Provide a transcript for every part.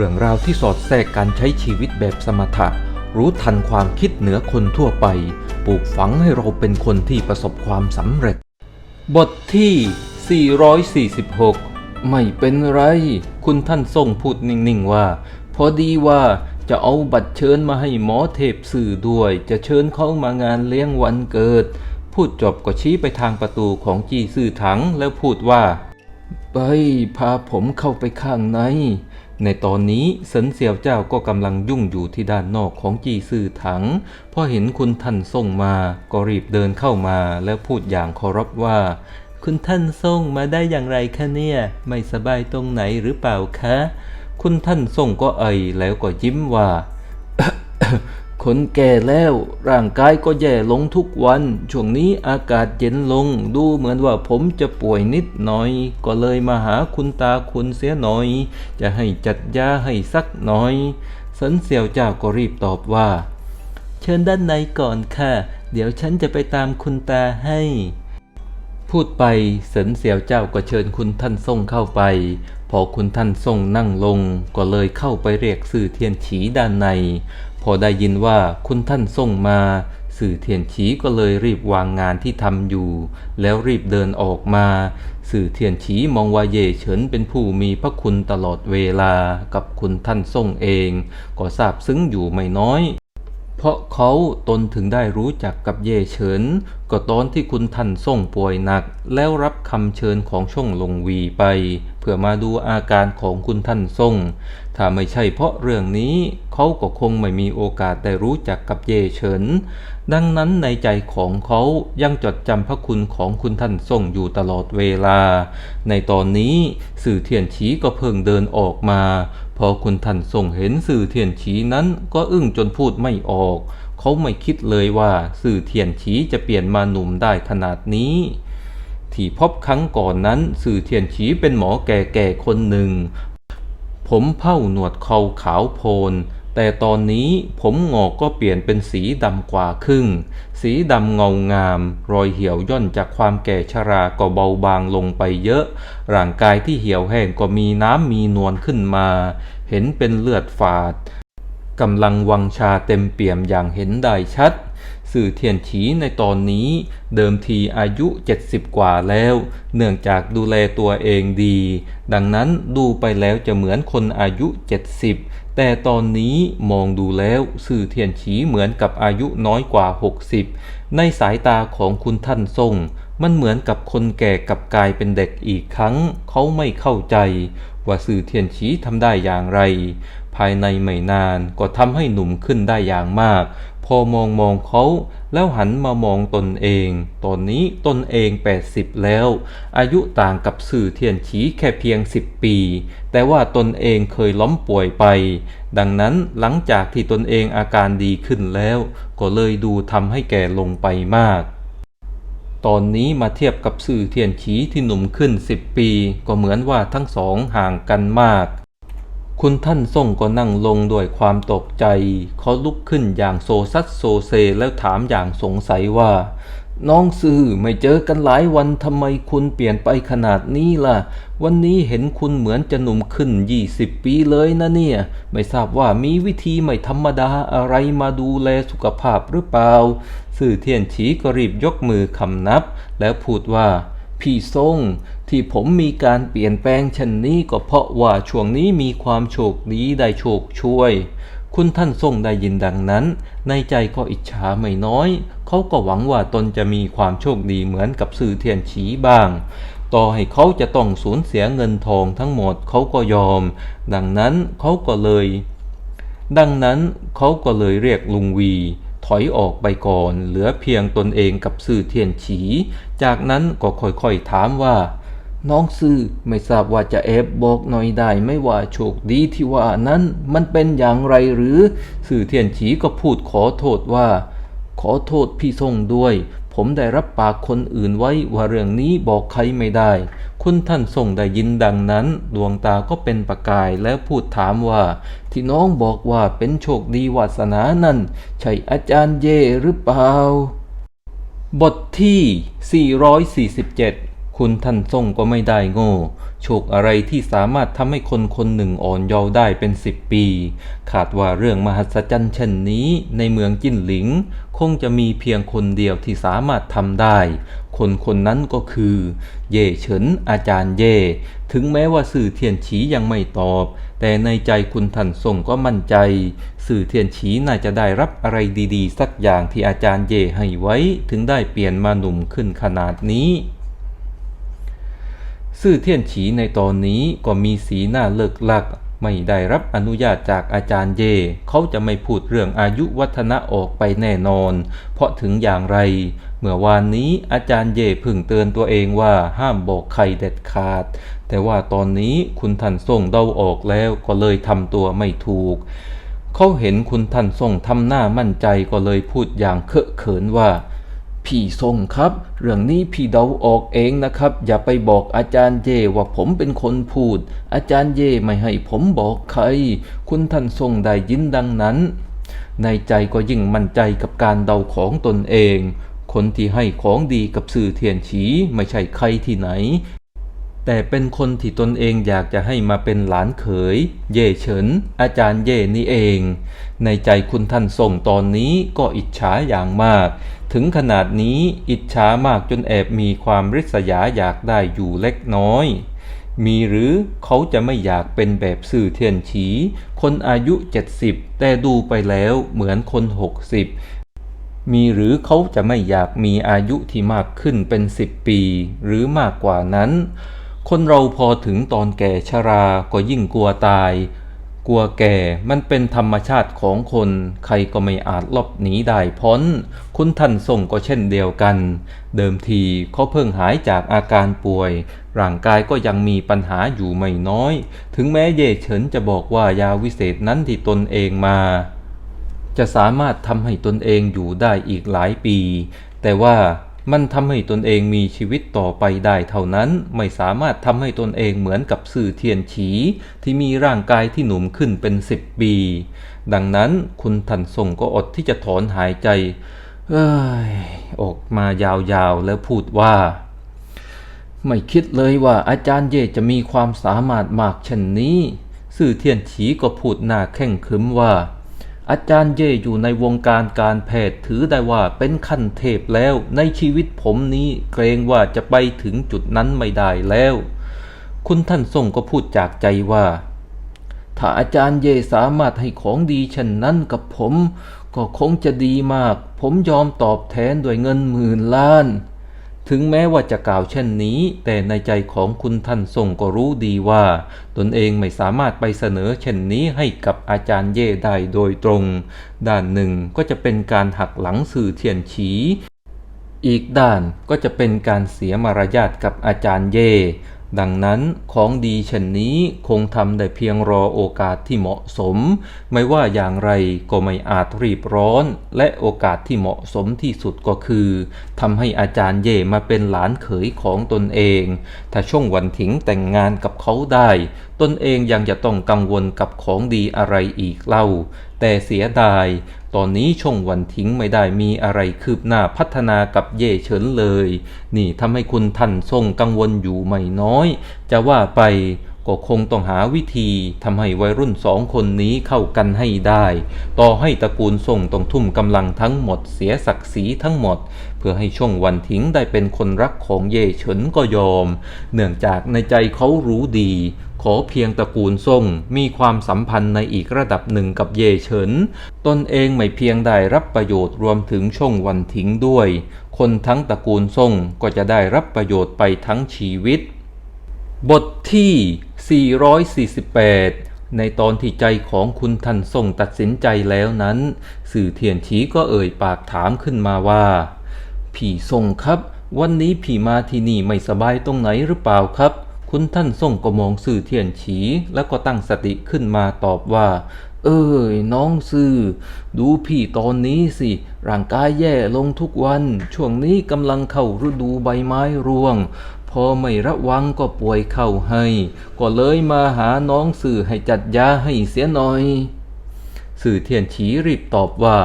เรื่องราวที่สอดแทรกการใช้ชีวิตแบบสมถะ รู้ทันความคิดเหนือคนทั่วไป ปลูกฝังให้เราเป็นคนที่ประสบความสำเร็จ บทที่ 446 ไม่เป็นไร คุณท่านทรงพูดนิ่ง ๆ ว่า พอดีว่าจะเอาบัตรเชิญมาให้หมอเทพสื่อด้วย จะเชิญเขามางานเลี้ยงวันเกิด พูดจบก็ชี้ไปทางประตูของจีซื่อถังแล้วพูดว่า ไปพาผมเข้าไปข้างใน ในตอนนี้เสินเสี่ยวเจ้าก็กำลังยุ่งอยู่ที่ด้านนอกของจีซื่อถังพอเห็นคุณท่านส่งมาก็รีบเดินเข้ามาแล้วพูดอย่างเคารพว่า คุณท่านส่งมาได้อย่างไรคะเนี่ย ไม่สบายตรงไหนหรือเปล่าคะ คุณท่านส่งก็เอ่ยแล้วก็ยิ้มว่า คนแก่แล้วร่างกายก็แย่ลงทุกวัน ช่วงนี้อากาศเย็นลง ดูเหมือนว่าผมจะป่วยนิดหน่อย ก็เลยมาหาคุณตาคุณเสียหน่อย จะให้จัดยาให้สักหน่อย สันเสี่ยวเจ้าก็รีบตอบว่า เชิญด้านในก่อนค่ะ เดี๋ยวฉันจะไปตามคุณตาให้ พูดไปสินเสียวเจ้าก็เชิญคุณท่านส่งเข้าไป พอคุณท่านส่งนั่งลง ก็เลยเข้าไปเรียกสื่อเทียนฉีด้านใน อได้ยินว่าคุณท่านส่งมา สื่อเทียนฉีก็เลยรีบวางงานที่ทำอยู่ แล้วรีบเดินออกมา สื่อเทียนฉีมองว่าเย่เฉินเป็นผู้มีพระคุณตลอดเวลากับคุณท่านส่งเอง ก็ซาบซึ้งอยู่ไม่น้อย เพราะเขาตนถึงได้รู้จักกับเย่เฉิน ก็ตอนที่คุณท่านส่งป่วยหนัก แล้วรับคำเชิญของช่องลงวีไป เพื่อมาดูอาการของคุณท่านส่ง ถ้าไม่ใช่เพราะเรื่องนี้ เขาก็คงไม่มีโอกาสได้รู้จักกับเย่เฉิน ดังนั้นในใจของเขายังจดจำพระคุณของคุณท่านส่งอยู่ตลอดเวลา ในตอนนี้สื่อเทียนฉีก็เพิ่งเดินออกมา พอคุณท่านส่งเห็นสื่อเทียนฉีนั้นก็อึ้งจนพูดไม่ออก เขาไม่คิดเลยว่าสื่อเทียนฉีจะเปลี่ยนมาหนุ่มได้ขนาดนี้ ที่พบครั้งก่อนนั้นสื่อเทียนฉีเป็นหมอแก่ๆคนหนึ่ง ผมเผ้าหนวดเขาขาวโพลน แต่ตอนนี้ผมงอกก็เปลี่ยนเป็นสีดำกว่าครึ่ง สีดำเงางาม รอยเหี่ยวย่อนจากความแก่ชราก็เบาบางลงไปเยอะ ร่างกายที่เหี่ยวแห้งก็มีน้ำมีนวลขึ้นมา เห็นเป็นเลือดฝาดกำลังวังชาเต็มเปี่ยมอย่างเห็นได้ชัด สื่อเทียนฉีในตอนนี้เดิมทีอายุ 70 กว่าแล้ว เนื่องจากดูแลตัวเองดี ดังนั้นดูไปแล้วจะเหมือนคนอายุ 70 แต่ตอนนี้มองดูแล้วสื่อเทียนฉีเหมือนกับอายุน้อยกว่า 60 ในสายตาของคุณท่านทรง มันเหมือนกับคนแก่กลับกลายเป็นเด็กอีกครั้ง เขาไม่เข้าใจ ว่าสื่อเทียนฉีทำได้อย่างไร ภายในไม่นานก็ทำให้หนุ่มขึ้นได้อย่างมาก พอมองมองเขาแล้วหันมามองตนเอง ตอนนี้ตนเอง 80 แล้ว อายุต่างกับสื่อเทียนฉีแค่เพียง 10 ปี แต่ว่าตนเองเคยล้มป่วยไป ดังนั้นหลังจากที่ตนเองอาการดีขึ้นแล้ว ก็เลยดูทำให้แก่ลงไปมากตอนนี้มาเทียบกับสื่อเทียนฉีที่หนุ่มขึ้น 10 ปี ก็เหมือนว่าทั้งสองห่างกันมาก คุณท่านส่งก็นั่งลงด้วยความตกใจ เขาลุกขึ้นอย่างโซซัดโซเซแล้วถามอย่างสงสัยว่า น้องซื่อไม่เจอกันหลายวันทำไมคุณเปลี่ยนไปขนาดนี้ล่ะ วันนี้เห็นคุณเหมือนจะหนุ่มขึ้น20ปีเลยนะเนี่ย ไม่ทราบว่ามีวิธีไม่ธรรมดาอะไรมาดูแลสุขภาพหรือเปล่าสื่อเทียนฉีก็รีบยกมือคำนับ แล้วพูดว่า พี่ทรง ที่ผมมีการเปลี่ยนแปลงเช่นนี้ก็เพราะว่าช่วงนี้มีความโชคดีได้โชคช่วย คุณท่านทรงได้ยินดังนั้น ในใจก็อิจฉาไม่น้อย เขาก็หวังว่าตนจะมีความโชคดีเหมือนกับสื่อเทียนฉีบ้าง ต่อให้เขาจะต้องสูญเสียเงินทองทั้งหมดเขาก็ยอม ดังนั้นเขาก็เลย ดังนั้นเขาก็เลยเรียกลุงวีถอยออกไปก่อน เหลือเพียงตนเองกับซื่อเทียนฉี จากนั้นก็ค่อยๆถามว่า น้องซื่อไม่ทราบว่าจะแอบบอกหน่อยได้ไม่ว่าโชคดีที่ว่านั้นมันเป็นอย่างไรหรือ สื่อเทียนฉีก็พูดขอโทษว่า ขอโทษพี่ทรงด้วย ผมได้รับปากคนอื่นไว้ว่าเรื่องนี้บอกใครไม่ได้ คุณท่านทรงได้ยินดังนั้น ดวงตาก็เป็นประกายแล้วพูดถามว่า ที่น้องบอกว่าเป็นโชคดีวาสนานั่น ใช่อาจารย์เย่หรือเปล่า บทที่ 447 คุณท่านทรงก็ไม่ได้โง่ โชคอะไรที่สามารถทำให้คนคนหนึ่งอ่อนเยาว์ได้เป็นสิบปี ขาดว่าเรื่องมหัศจรรย์เช่นนี้ ในเมืองจิ้นหลิง คงจะมีเพียงคนเดียวที่สามารถทำได้ คนคนนั้นก็คือ เย่เฉินอาจารย์เย่ ถึงแม้ว่าสื่อเทียนฉียังไม่ตอบ แต่ในใจคุณท่านส่งก็มั่นใจ สื่อเทียนฉีน่าจะได้รับอะไรดีๆ สักอย่างที่อาจารย์เย่ให้ไว้ ถึงได้เปลี่ยนมาหนุ่มขึ้นขนาดนี้ ซื่อเทียนฉีในตอนนี้ก็มีสีหน้าเลิกลัก ไม่ได้รับอนุญาตจากอาจารย์เย เขาจะไม่พูดเรื่องอายุวัฒนะออกไปแน่นอน เพราะถึงอย่างไร เมื่อวานนี้อาจารย์เยพึ่งเตือนตัวเองว่าห้ามบอกใครเด็ดขาด แต่ว่าตอนนี้คุณท่านส่งเดาออกแล้วก็เลยทำตัวไม่ถูก เขาเห็นคุณท่านส่งทำหน้ามั่นใจก็เลยพูดอย่างเคอะเขินว่า พี่ทรงครับ เรื่องนี้พี่เดาออกเองนะครับ อย่าไปบอกอาจารย์เยว่าผมเป็นคนพูด อาจารย์เยไม่ให้ผมบอกใคร คุณท่านทรงได้ยินดังนั้น ในใจก็ยิ่งมั่นใจกับการเดาของตนเอง คนที่ให้ของดีกับสื่อเทียนฉีไม่ใช่ใครที่ไหน แต่เป็นคนที่ตนเองอยากจะให้มาเป็นหลานเขย เย่เฉิน อาจารย์เย่นี่เอง ในใจคุณท่านส่งตอนนี้ก็อิจฉาอย่างมาก ถึงขนาดนี้อิจฉามากจนแอบมีความริษยาอยากได้อยู่เล็กน้อย มีหรือเขาจะไม่อยากเป็นแบบสื่อเทียนฉี คนอายุ 70 แต่ดูไปแล้วเหมือนคน 60 มีหรือเขาจะไม่อยากมีอายุที่มากขึ้นเป็นสิบปี หรือมากกว่านั้น คนเราพอถึงตอนแก่ชราก็ยิ่งกลัวตาย กลัวแก่มันเป็นธรรมชาติของคน ใครก็ไม่อาจลบหนีได้พ้น คุณท่านส่งก็เช่นเดียวกัน เดิมทีเขาเพิ่งหายจากอาการป่วย ร่างกายก็ยังมีปัญหาอยู่ไม่น้อย ถึงแม้เย่เฉินจะบอกว่ายาวิเศษนั้นที่ตนเองมา จะสามารถทำให้ตนเองอยู่ได้อีกหลายปี แต่ว่า มันทำให้ตนเองมีชีวิตต่อไปได้เท่านั้น ไม่สามารถทำให้ตนเองเหมือนกับสื่อเทียนฉี ที่มีร่างกายที่หนุ่มขึ้นเป็นสิบปี ดังนั้นคุณทันส่งก็อดที่จะถอนหายใจ เอ้ย ออกมายาวๆแล้วพูดว่า ไม่คิดเลยว่าอาจารย์เย่จะมีความสามารถมากเช่นนี้ สื่อเทียนฉีก็พูดหน้าแข่งขึมว่า อาจารย์เย่อยู่ในวงการการแพทย์ถือได้ว่าเป็นขั้นเทพแล้ว ในชีวิตผมนี้เกรงว่าจะไปถึงจุดนั้นไม่ได้แล้ว คุณท่านทรงก็พูดจากใจว่า ถ้าอาจารย์เย่สามารถให้ของดีเช่นนั้นกับผม ก็คงจะดีมาก ผมยอมตอบแทนด้วยเงินหมื่นล้าน ถึงแม้ว่าจะกล่าวเช่นนี้ แต่ในใจของคุณท่านทรงก็รู้ดีว่า ตนเองไม่สามารถไปเสนอเช่นนี้ให้กับอาจารย์เย่ได้โดยตรง ด้านหนึ่งก็จะเป็นการหักหลังสื่อเทียนฉี อีกด้านก็จะเป็นการเสียมารยาทกับอาจารย์เย่ ดังนั้นของดีเช่นนี้คงทำได้เพียงรอโอกาสที่เหมาะสม ไม่ว่าอย่างไรก็ไม่อาจรีบร้อน และโอกาสที่เหมาะสมที่สุดก็คือทำให้อาจารย์เย่มาเป็นหลานเขยของตนเอง ถ้าช่วงวันถิงแต่งงานกับเขาได้ ตนเองยังจะต้องกังวลกับของดีอะไรอีกเล่า แต่เสียดาย ตอนนี้ช่งวันทิ้งไม่ได้มีอะไรคืบหน้าพัฒนากับเย่เฉินเลย นี่ทำให้คุณท่านทรงกังวลอยู่ไม่น้อย จะว่าไปก็คงต้องหาวิธีทำให้วัยรุ่นสองคนนี้เข้ากันให้ได้ ต่อให้ตระกูลทรงต้องทุ่มกำลังทั้งหมดเสียศักดิ์ศรีทั้งหมด เพื่อให้ช่วงวันทิ้งได้เป็นคนรักของเย่เฉินก็ยอม เนื่องจากในใจเขารู้ดี ขอเพียงตระกูลซ่งมีความสัมพันธ์ในอีกระดับหนึ่งกับเย่เฉิน ตนเองไม่เพียงได้รับประโยชน์รวมถึงช่งวันทิ้งด้วย คนทั้งตระกูลซ่งก็จะได้รับประโยชน์ไปทั้งชีวิต บทที่ 448ในตอนที่ใจของคุณทันส่งตัดสินใจแล้วนั้น สื่อเทียนฉีก็เอ่ยปากถามขึ้นมาว่าพี่ส่งครับ วันนี้พี่มาที่นี่ไม่สบายตรงไหนหรือเปล่าครับ คุณท่านส่งก็มองสื่อเทียนฉี แล้วก็ตั้งสติขึ้นมาตอบว่า เอ้ยน้องซื่อ ดูพี่ตอนนี้สิ ร่างกายแย่ลงทุกวัน ช่วงนี้กำลังเข้าฤดูใบไม้ร่วง พอไม่ระวังก็ป่วยเข้าให้ ก็เลยมาหาน้องสื่อให้จัดยาให้เสียหน่อย สื่อเทียนฉีรีบตอบว่า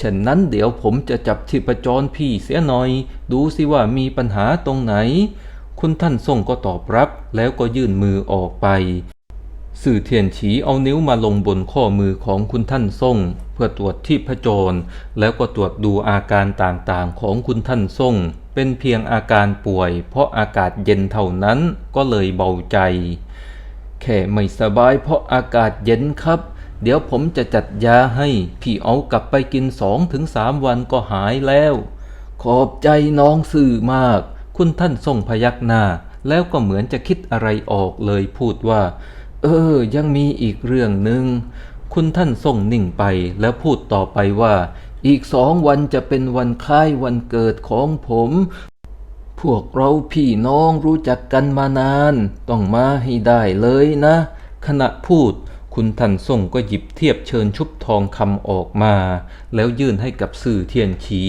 ฉะนั้นเดี๋ยวผมจะจับชีพจรพี่เสียหน่อย ดูสิว่ามีปัญหาตรงไหน คุณท่านส่งก็ตอบรับแล้วก็ยื่นมือออกไป สื่อเทียนฉีเอานิ้วมาลงบนข้อมือของคุณท่านส่งเพื่อตรวจที่พจร แล้วก็ตรวจดูอาการต่างๆของคุณท่านส่งเป็นเพียงอาการป่วย เพราะอากาศเย็นเท่านั้นก็เลยเบาใจ แค่ไม่สบายเพราะอากาศเย็นครับ เดี๋ยวผมจะจัดยาให้ พี่เอากลับไปกินสองถึงสามวันก็หายแล้ว ขอบใจน้องสื่อมาก คุณท่านส่งพยักหน้า แล้วก็เหมือนจะคิดอะไรออกเลยพูดว่า เออ ยังมีอีกเรื่องหนึ่ง คุณท่านส่งนิ่งไปแล้วพูดต่อไปว่า อีกสองวันจะเป็นวันคล้ายวันเกิดของผม พวกเราพี่น้องรู้จักกันมานาน ต้องมาให้ได้เลยนะ ขณะพูดคุณทันส่งก็หยิบเทียบเชิญชุบทองคำออกมา แล้วยื่นให้กับสื่อเทียนฉี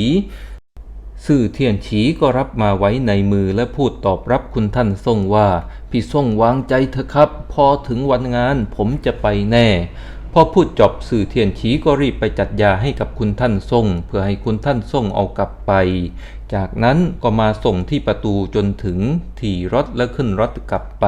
สื่อเทียนฉีก็รับมาไว้ในมือและพูดตอบรับคุณท่านส่งว่า พี่ส่งวางใจเถอะครับ พอถึงวันงานผมจะไปแน่ พอพูดจบสื่อเทียนฉีก็รีบไปจัดยาให้กับคุณท่านส่ง เพื่อให้คุณท่านส่งเอากลับไป จากนั้นก็มาส่งที่ประตูจนถึงที่รถและขึ้นรถกลับไป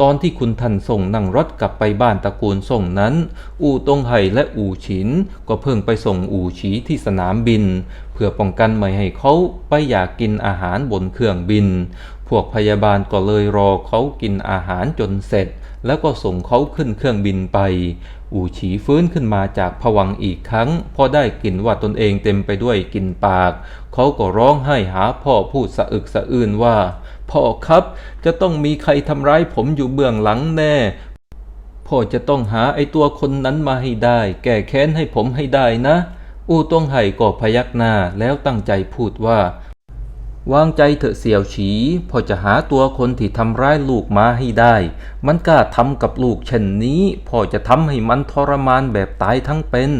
ตอนที่คุณทันส่งนั่งรถกลับไปบ้านตระกูลส่งนั้น อู่ตงไห่และอู่ฉิน ก็เพิ่งไปส่งอู่ฉีที่สนามบิน เพื่อป้องกันไม่ให้เขาไปอยากกินอาหารบนเครื่องบิน พวกพยาบาลก็เลยรอเขากินอาหารจนเสร็จ แล้วก็ส่งเขาขึ้นเครื่องบินไป อู่ฉีฟื้นขึ้นมาจากผวังอีกครั้ง พอได้กลิ่นว่าตนเองเต็มไปด้วยกลิ่นปาก เขาก็ร้องไห้หาพ่อพูดสะอึกสะอื้นว่า พ่อครับ จะต้องมีใครทำร้ายผมอยู่เบื้องหลังแน่ พ่อจะต้องหาไอ้ตัวคนนั้นมาให้ได้ แก้แค้นให้ผมให้ได้นะ อูตงไห่ก็พยักหน้าแล้วตั้งใจพูดว่า วางใจเถอะเสี่ยวฉีพ่อจะหาตัวคนที่ทำร้ายลูกมาให้ได้ มันกล้าทำกับลูกเช่นนี้พ่อจะทำให้มันทรมานแบบตายทั้งเป็น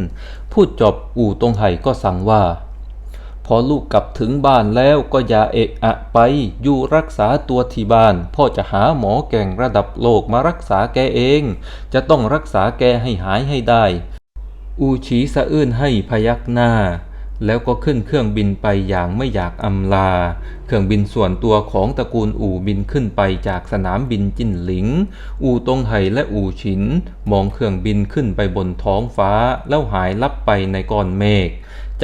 พูดจบอู่ตงไห่ก็สั่งว่า พอลูกกลับถึงบ้านแล้วก็อย่าเอะอะไป อยู่รักษาตัวที่บ้าน พ่อจะหาหมอแก่งระดับโลกมารักษาแกเอง จะต้องรักษาแกให้หายให้ได้ อูฉีสะอื้นให้พยักหน้า แล้วก็ขึ้นเครื่องบินไปอย่างไม่อยากอำลา เครื่องบินส่วนตัวของตระกูลอู่บินขึ้นไปจากสนามบินจินหลิง อู่ตงไห่และอู่ฉิน มองเครื่องบินขึ้นไปบนท้องฟ้าแล้วหายลับไปในก้อนเมฆ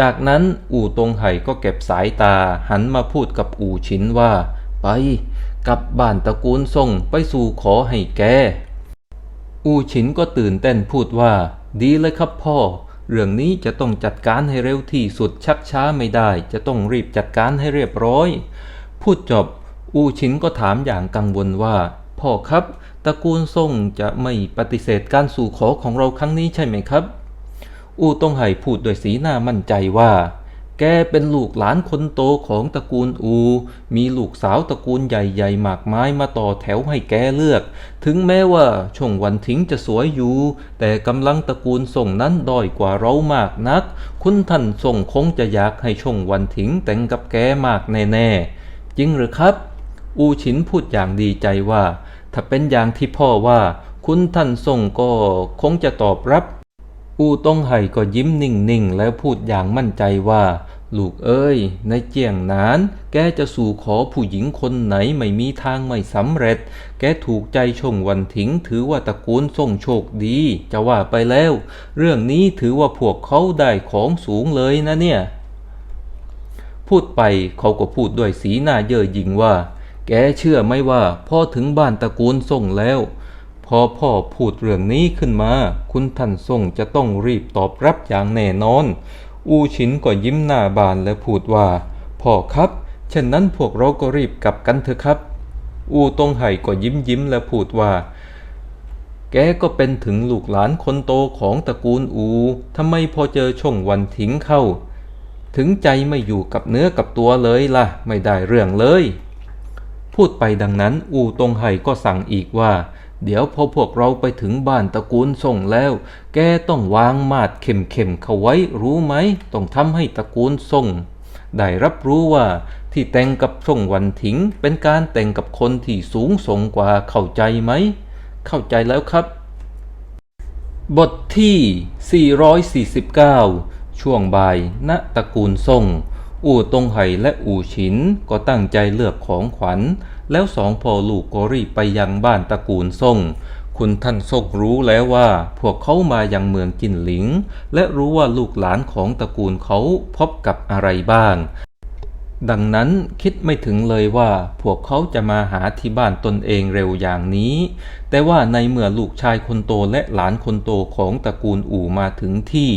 จากนั้นอู่ตงไห่ก็เก็บสายตาหันมาพูดกับอู่ฉินว่า ไปกลับบ้านตระกูลส่งไปสู่ขอให้แก อูฉินก็ตื่นเต้นพูดว่า ดีเลยครับพ่อ เรื่องนี้จะต้องจัดการให้เร็วที่สุดชักช้าไม่ได้ จะต้องรีบจัดการให้เรียบร้อย พูดจบ อูฉินก็ถามอย่างกังวลว่า พ่อครับตระกูลส่งจะไม่ปฏิเสธการสู่ขอของเราครั้งนี้ใช่ไหมครับ อูต้องไห่พูดด้วยสีหน้ามั่นใจว่า แกเป็นลูกหลานคนโตของตระกูลอู มีลูกสาวตระกูลใหญ่ๆมากมายมาต่อแถวให้แกเลือก ถึงแม้ว่าช่วงวันทิ้งจะสวยอยู่ แต่กำลังตระกูลส่งนั้นด้อยกว่าเรามากนัก คุณท่านส่งคงจะอยากให้ช่วงวันทิ้งแต่งกับแกมากแน่ๆ จริงหรือครับ อูฉินพูดอย่างดีใจว่า ถ้าเป็นอย่างที่พ่อว่า คุณท่านส่งก็คงจะตอบรับ อูต้องไห่ก็ยิ้มนิ่งๆ แล้วพูดอย่างมั่นใจว่า ลูกเอ้ย ในเจียงนาน แกจะสู่ขอผู้หญิงคนไหนไม่มีทางไม่สำเร็จ แกถูกใจชงวันถิง ถือว่าตระกูลส่งโชคดี จะว่าไปแล้ว เรื่องนี้ถือว่าพวกเขาได้ของสูงเลยนะเนี่ย พูดไปเขาก็พูดด้วยสีหน้าเย่อหยิ่งว่า แกเชื่อไหมว่าพ่อถึงบ้านตระกูลส่งแล้ว อพ่อพูดเรื่องนี้ขึ้นมา คุณท่านส่งจะต้องรีบตอบรับอย่างแน่นอน อูชินก็ยิ้มหน้าบานและพูดว่า พ่อครับเช่นนั้นพวกเราก็รีบกลับกันเถอะครับ อูตงไห่ก็ยิ้มยิ้มและพูดว่า แกก็เป็นถึงลูกหลานคนโตของตระกูลอูทำไมพอเจอช่วงวันทิ้งเข้า ถึงใจไม่อยู่กับเนื้อกับตัวเลยล่ะ ไม่ได้เรื่องเลย พูดไปดังนั้น อูตงไห่ก็สั่งอีกว่า เดี๋ยวพอพวกเราไปถึงบ้านตระกูลส่งแล้ว แกต้องวางมาดเข็มๆเข้าไว้รู้ไหม ต้องทำให้ตระกูลส่ง ได้รับรู้ว่าที่แต่งกับส่งวันถิง เป็นการแต่งกับคนที่สูงส่งกว่าเข้าใจไหม เข้าใจแล้วครับ บทที่ 449 ช่วงบ่ายณตระกูลส่ง อู่ตงไห่และอู่ฉินก็ตั้งใจเลือกของขวัญ แล้วสองพ่อลูกก็รีบไปยังบ้านตระกูลซ่ง คุณท่านซ่งรู้แล้วว่า พวกเขามายังเมืองจินหลิง และรู้ว่าลูกหลานของตระกูลเขาพบกับอะไรบ้าง ดังนั้นคิดไม่ถึงเลยว่า พวกเขาจะมาหาที่บ้านตนเองเร็วอย่างนี้ แต่ว่าในเมื่อลูกชายคนโตและหลานคนโตของตระกูลอู่มาถึงที่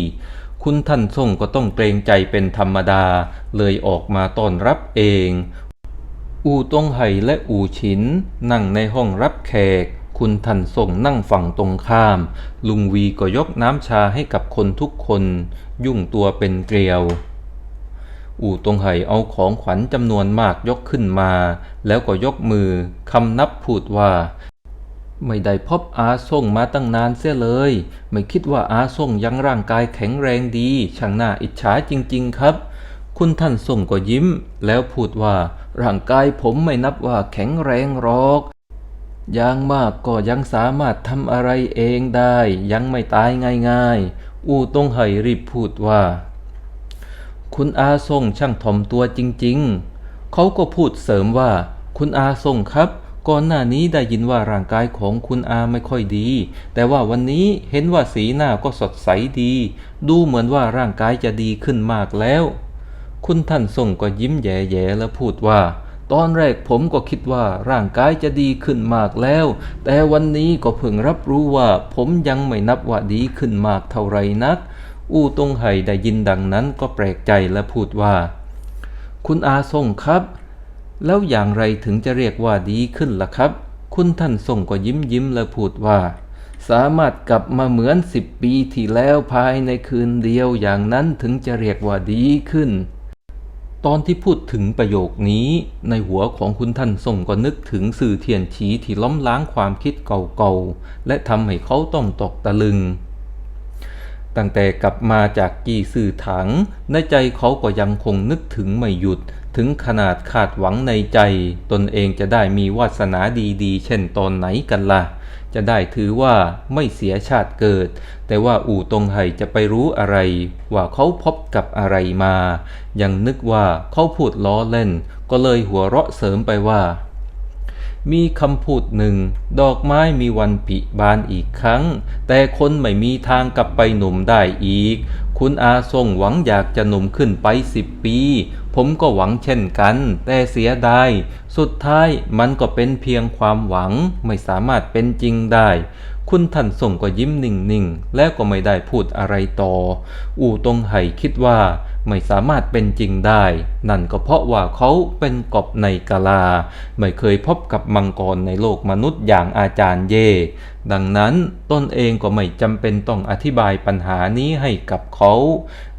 คุณท่านส่งก็ต้องเกรงใจเป็นธรรมดา เลยออกมาต้อนรับเอง อู่ตงไห่และอู่ฉิน นั่งในห้องรับแขก คุณท่านส่งนั่งฝั่งตรงข้าม ลุงวีก็ยกน้ำชาให้กับคนทุกคน ยุ่งตัวเป็นเกลียว อู่ตงไห่เอาของขวัญจำนวนมากยกขึ้นมา แล้วก็ยกมือคำนับพูดว่าไม่ได้พบอาส่งมาตั้งนานเสียเลย ไม่คิดว่าอาส่งยังร่างกายแข็งแรงดี ช่างน่าอิจฉาจริง ๆ ครับ คุณท่านส่งก็ยิ้ม แล้วพูดว่า ร่างกายผมไม่นับว่าแข็งแรงหรอก อย่างมากก็ยังสามารถทำอะไรเองได้ ยังไม่ตายง่ายๆ อู่ตงไห่รีบพูดว่า คุณอาส่งช่างถ่อมตัวจริงๆ เขาก็พูดเสริมว่า คุณอาส่งครับ ก่อนหน้านี้ได้ยินว่าร่างกายของคุณอาไม่ค่อยดี แต่ว่าวันนี้เห็นว่าสีหน้าก็สดใสดี ดูเหมือนว่าร่างกายจะดีขึ้นมากแล้ว คุณท่านส่งก็ยิ้มแย่ๆแล้วพูดว่า ตอนแรกผมก็คิดว่าร่างกายจะดีขึ้นมากแล้ว แต่วันนี้ก็เพิ่งรับรู้ว่า ผมยังไม่นับว่าดีขึ้นมากเท่าไรนัก อู้ตงไห่ได้ยินดังนั้นก็แปลกใจและพูดว่า คุณอาส่งครับ แล้วอย่างไรถึงจะเรียกว่าดีขึ้นล่ะครับ คุณท่านส่งก็ยิ้มยิ้มและพูดว่าสามารถกลับมาเหมือนสิบปีที่แล้วภายในคืนเดียวอย่างนั้นถึงจะเรียกว่าดีขึ้น ตอนที่พูดถึงประโยคนี้ในหัวของคุณท่านส่งก็นึกถึงสื่อเทียนฉีที่ล้มล้างความคิดเก่าๆ และทำให้เขาต้องตกตะลึง ตั้งแต่กลับมาจากกี่สื่อถัง ในใจเขาก็ยังคงนึกถึงไม่หยุด ถึงขนาดคาดหวังในใจ ตนเองจะได้มีวาสนาดีๆ เช่นตอนไหนกันละ่ะ จะได้ถือว่าไม่เสียชาติเกิด แต่ว่าอู่ตงไห่จะไปรู้อะไร ว่าเขาพบกับอะไรมา ยังนึกว่าเขาพูดล้อเล่น ก็เลยหัวเราะเสริมไปว่า มีคำพูดหนึ่ง ดอกไม้มีวันผิบานอีกครั้ง แต่คนไม่มีทางกลับไปหนุ่มได้อีก คุณอาทรงหวังอยากจะหนุ่มขึ้นไปสิบปี ผมก็หวังเช่นกัน แต่เสียดาย สุดท้ายมันก็เป็นเพียงความหวังไม่สามารถเป็นจริงได้ คุณท่านส่งก็ยิ้มนิ่งๆ แล้วก็ไม่ได้พูดอะไรต่อ อู่ตงไห่คิดว่า ไม่สามารถเป็นจริงได้ นั่นก็เพราะว่าเขาเป็นกบในกาลา ไม่เคยพบกับมังกรในโลกมนุษย์อย่างอาจารย์เย่ ดังนั้นตนเองก็ไม่จำเป็นต้องอธิบายปัญหานี้ให้กับเขา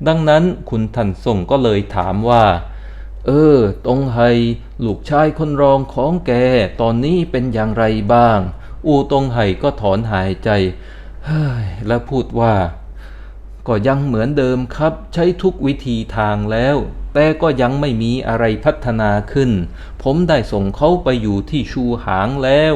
ดังนั้นคุณท่านส่งก็เลยถามว่า เออ ตงไฮลูกชายคนรองของแก ตอนนี้เป็นอย่างไรบ้าง อูตงไห่ก็ถอนหายใจ เฮ้ย แล้วพูดว่า ก็ยังเหมือนเดิมครับ ใช้ทุกวิธีทางแล้ว แต่ก็ยังไม่มีอะไรพัฒนาขึ้น ผมได้ส่งเขาไปอยู่ที่ชูหางแล้ว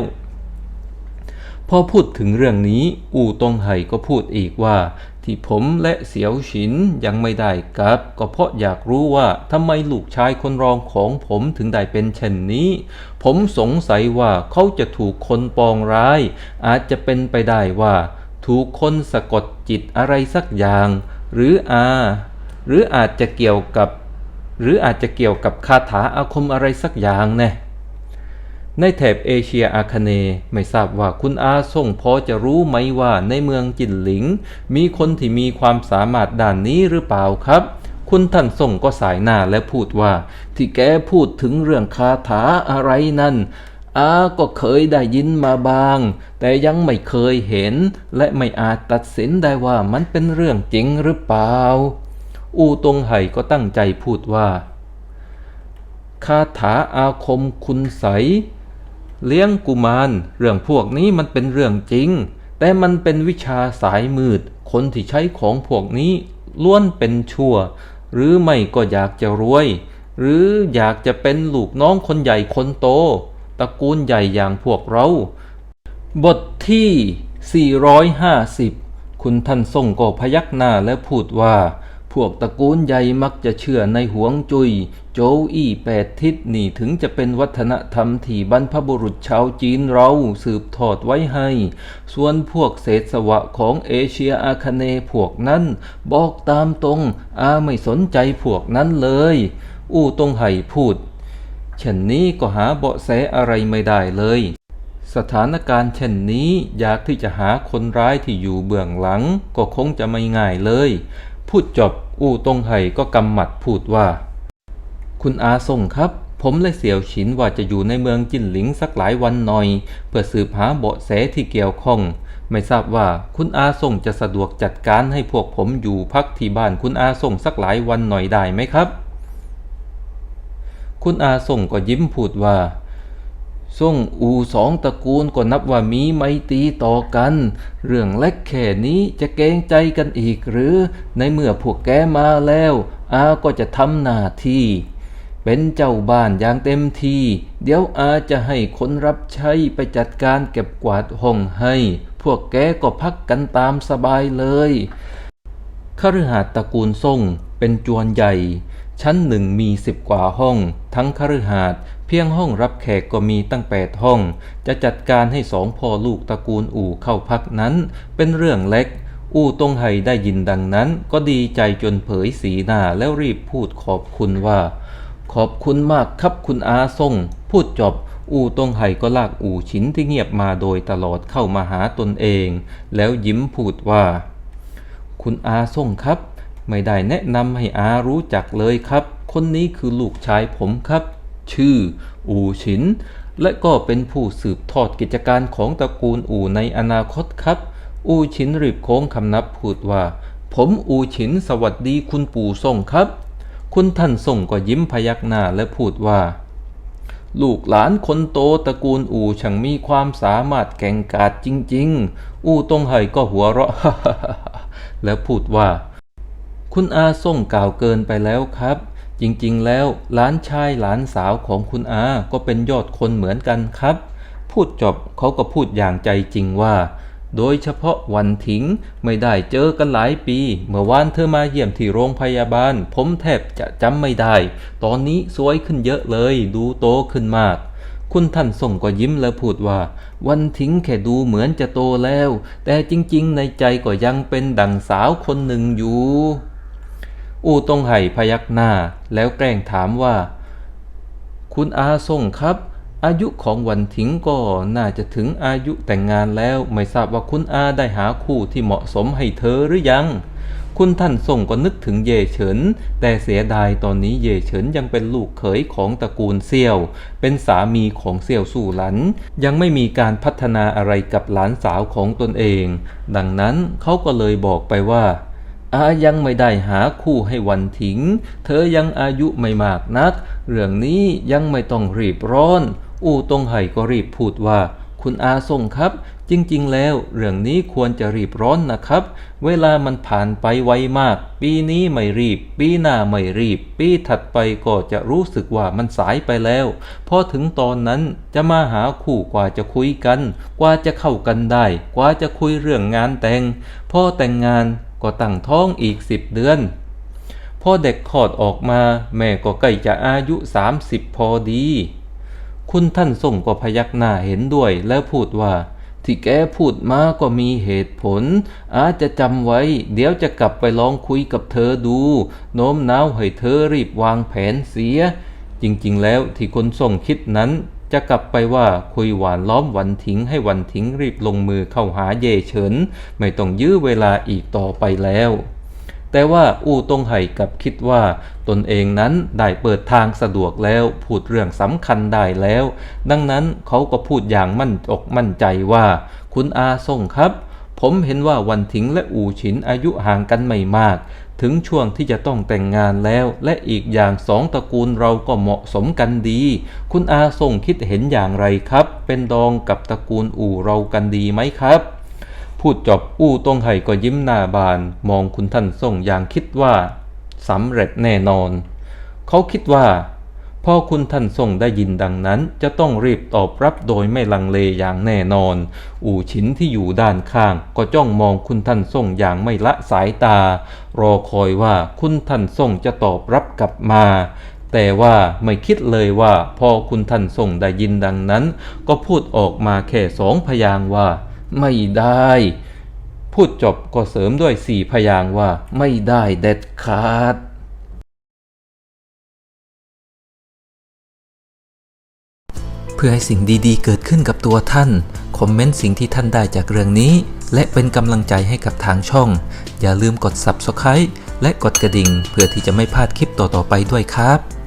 พอพูดถึงเรื่องนี้ อู่ตงไห่ก็พูดอีกว่า ที่ผมและเสียวฉินยังไม่ได้กลับ ก็เพราะอยากรู้ว่าทำไมลูกชายคนรองของผมถึงได้เป็นเช่นนี้ ผมสงสัยว่าเขาจะถูกคนปองร้าย อาจจะเป็นไปได้ว่า ถูกคนสะกดจิตอะไรสักอย่าง หรืออาหรืออาจจะเกี่ยวกับ หรืออาจจะเกี่ยวกับคาถาอาคมอะไรสักอย่างแน่ในแถบเอเชียอาคเนย์ไม่ทราบว่าคุณอาส่งพอจะรู้ไหมว่าในเมืองจินหลิง มีคนที่มีความสามารถด้านนี้หรือเปล่าครับ คุณท่านส่งก็สายหน้าและพูดว่า ที่แกพูดถึงเรื่องคาถาอะไรนั่น อาก็เคยได้ยินมาบ้าง แต่ยังไม่เคยเห็น และไม่อาจตัดสินได้ว่ามันเป็นเรื่องจริงหรือเปล่า อูตงไห่ก็ตั้งใจพูดว่า คาถาอาคมคุณใสยเลี้ยงกุมาร เรื่องพวกนี้มันเป็นเรื่องจริง แต่มันเป็นวิชาสายมืด คนที่ใช้ของพวกนี้ล้วนเป็นชั่ว หรือไม่ก็อยากจะรวย หรืออยากจะเป็นลูกน้องคนใหญ่คนโต ตระกูลใหญ่อย่างพวกเรา บทที่ 450 คุณท่านส่งก็พยักหน้าและพูดว่า พวกตระกูลใหญ่มักจะเชื่อในหวงจุย โจวอี้แปดทิศนี่ถึงจะเป็นวัฒนธรรมที่บรรพบุรุษชาวจีนเราสืบทอดไว้ให้ ส่วนพวกเศษสวะของเอเชียอาคเนย์พวกนั้น บอกตามตรงอาไม่สนใจพวกนั้นเลย อู้ตงไห่พูด เช่นนี้ก็หาเบาะแสอะไรไม่ได้เลย สถานการณ์เช่นนี้อยากที่จะหาคนร้ายที่อยู่เบื้องหลัง ก็คงจะไม่ง่ายเลย พูดจบอู้ตงไห่ก็กำหมัดพูดว่า คุณอาส่งครับ ผมและเสี่ยวฉินว่าจะอยู่ในเมืองจินหลิงสักหลายวันหน่อย เพื่อสืบหาเบาะแสที่เกี่ยวข้องไม่ทราบว่าคุณอาส่งจะสะดวกจัดการให้พวกผมอยู่พักที่บ้านคุณอาส่งสักหลายวันหน่อยได้ไหมครับ คุณอาส่งก็ยิ้มพูดว่าส่งอูสองตระกูลก็นับว่ามีไมตรีต่อกัน เรื่องเล็กแค่นี้จะเกงใจกันอีกหรือ ในเมื่อพวกแกมาแล้ว อาก็จะทำหน้าที่ เป็นเจ้าบ้านอย่างเต็มที่ เดี๋ยวอาจะให้คนรับใช้ไปจัดการเก็บกวาดห้องให้ พวกแกก็พักกันตามสบายเลยคฤหาสน์ตระกูลส่งเป็นจวนใหญ่ ชั้นหนึ่งมีสิบกว่าห้อง ทั้งคฤหาสน์เพียงห้องรับแขกก็มีตั้งแปดห้อง จะจัดการให้สองพ่อลูกตระกูลอู่เข้าพักนั้น เป็นเรื่องเล็ก อู่ตงไห่ได้ยินดังนั้น ก็ดีใจจนเผยสีหน้าแล้วรีบพูดขอบคุณว่า ขอบคุณมากครับคุณอาส่ง พูดจบอู่ตงไห่ก็ลากอู่ฉินที่เงียบมาโดยตลอดเข้ามาหาตนเอง แล้วยิ้มพูดว่า คุณอาส่งครับ ไม่ได้แนะนำให้อารู้จักเลยครับ คนนี้คือลูกชายผมครับ ชื่อ อูฉิน และก็เป็นผู้สืบทอดกิจการของตระกูลอูในอนาคตครับ อูฉินรีบโค้งคำนับพูดว่า ผมอูฉินสวัสดีคุณปู่ส่งครับ คุณท่านส่งก็ยิ้มพยักหน้าและพูดว่าลูกหลานคนโตตระกูลอู่ช่างมีความสามารถแก่งกาจจริง ๆ อู่ตงไห่ก็หัวเราะ แล้วพูดว่า คุณอาส่งกล่าวเกินไปแล้วครับ จริงๆ แล้วหลานชายหลานสาวของคุณอาก็เป็นยอดคนเหมือนกันครับ พูดจบเขาก็พูดอย่างใจจริงว่า โดยเฉพาะวันถิงไม่ได้เจอกันหลายปี เมื่อวานเธอมาเยี่ยมที่โรงพยาบาล ผมแทบจะจำไม่ได้ ตอนนี้สวยขึ้นเยอะเลย ดูโตขึ้นมากคุณท่านส่งก็ยิ้มแล้วพูดว่า วันทิ้งแค่ดูเหมือนจะโตแล้ว แต่จริงๆ ในใจก็ยังเป็นดั่งสาวคนหนึ่งอยู่ อูตงไห่พยักหน้าแล้วแกล้งถามว่า คุณอาส่งครับ อายุของวันถิงก็น่าจะถึงอายุแต่งงานแล้วไม่ทราบว่าคุณอาได้หาคู่ที่เหมาะสมให้เธอหรือยัง คุณท่านส่งก็นึกถึงเย่เฉิน แต่เสียดายตอนนี้เย่เฉินยังเป็นลูกเขยของตระกูลเซี่ยว เป็นสามีของเซี่ยวสู่หลัน ยังไม่มีการพัฒนาอะไรกับหลานสาวของตนเอง ดังนั้นเขาก็เลยบอกไปว่า อายังไม่ได้หาคู่ให้วันถิง เธอยังอายุไม่มากนัก เรื่องนี้ยังไม่ต้องรีบร้อน อู่ตงไห่ก็รีบพูดว่า คุณอาส่งครับ จริงๆ แล้วเรื่องนี้ควรจะรีบร้อนนะครับ เวลามันผ่านไปไวมาก ปีนี้ไม่รีบ ปีหน้าไม่รีบ ปีถัดไปก็จะรู้สึกว่ามันสายไปแล้ว พอถึงตอนนั้นจะมาหาคู่กว่าจะคุยกัน กว่าจะเข้ากันได้ กว่าจะคุยเรื่องงานแต่ง พอแต่งงาน ก็ตั้งท้องอีกสิบเดือน พอเด็กคลอดออกมา แม่ก็ใกล้จะอายุสามสิบพอดี คุณท่านส่งก็พยักหน้าเห็นด้วยแล้วพูดว่า ที่แกพูดมาก็มีเหตุผล อาจจะจำไว้ เดี๋ยวจะกลับไปลองคุยกับเธอดู โน้มน้าวให้เธอรีบวางแผนเสีย จริงๆ แล้วที่คนส่งคิดนั้น จะกลับไปว่าคุยหวานล้อมวันทิ้งให้วันทิ้งรีบลงมือเข้าหาเย่เฉิน ไม่ต้องยื้อเวลาอีกต่อไปแล้ว แต่ว่าอู่ตงไห่กับคิดว่าตนเองนั้นได้เปิดทางสะดวกแล้ว พูดเรื่องสำคัญได้แล้ว ดังนั้นเขาก็พูดอย่างมั่นอกมั่นใจว่า คุณอาส่งครับผมเห็นว่าวันถิงและอู่ฉินอายุห่างกันไม่มาก ถึงช่วงที่จะต้องแต่งงานแล้ว และอีกอย่างสองตระกูลเราก็เหมาะสมกันดี คุณอาส่งคิดเห็นอย่างไรครับ เป็นดองกับตระกูลอู่เรากันดีไหมครับพูดจบอู้ตงไห่ก็ยิ้มหน้าบาน มองคุณท่านส่งอย่างคิดว่าสำเร็จแน่นอน เขาคิดว่า พอคุณท่านทรงได้ยินดังนั้น จะต้องรีบตอบรับโดยไม่ลังเลอย่างแน่นอน อู่ฉินที่อยู่ด้านข้าง ก็จ้องมองคุณท่านทรงอย่างไม่ละสายตา รอคอยว่าคุณท่านทรงจะตอบรับกลับมา แต่ว่าไม่คิดเลยว่าพอคุณท่านทรงได้ยินดังนั้น ก็พูดออกมาแค่สองพยางว่า ไม่ได้ พูดจบก็เสริมด้วยสี่พยางว่า ไม่ได้เด็ดขาด พื่อให้สิ่งดีๆ เกิดขึ้นกับตัวท่าน คอมเมนต์สิ่งที่ท่านได้จากเรื่องนี้ และเป็นกำลังใจให้กับทางช่อง อย่าลืมกด Subscribe และกดกระดิ่ง เพื่อที่จะไม่พลาดคลิปต่อๆไปด้วยครับ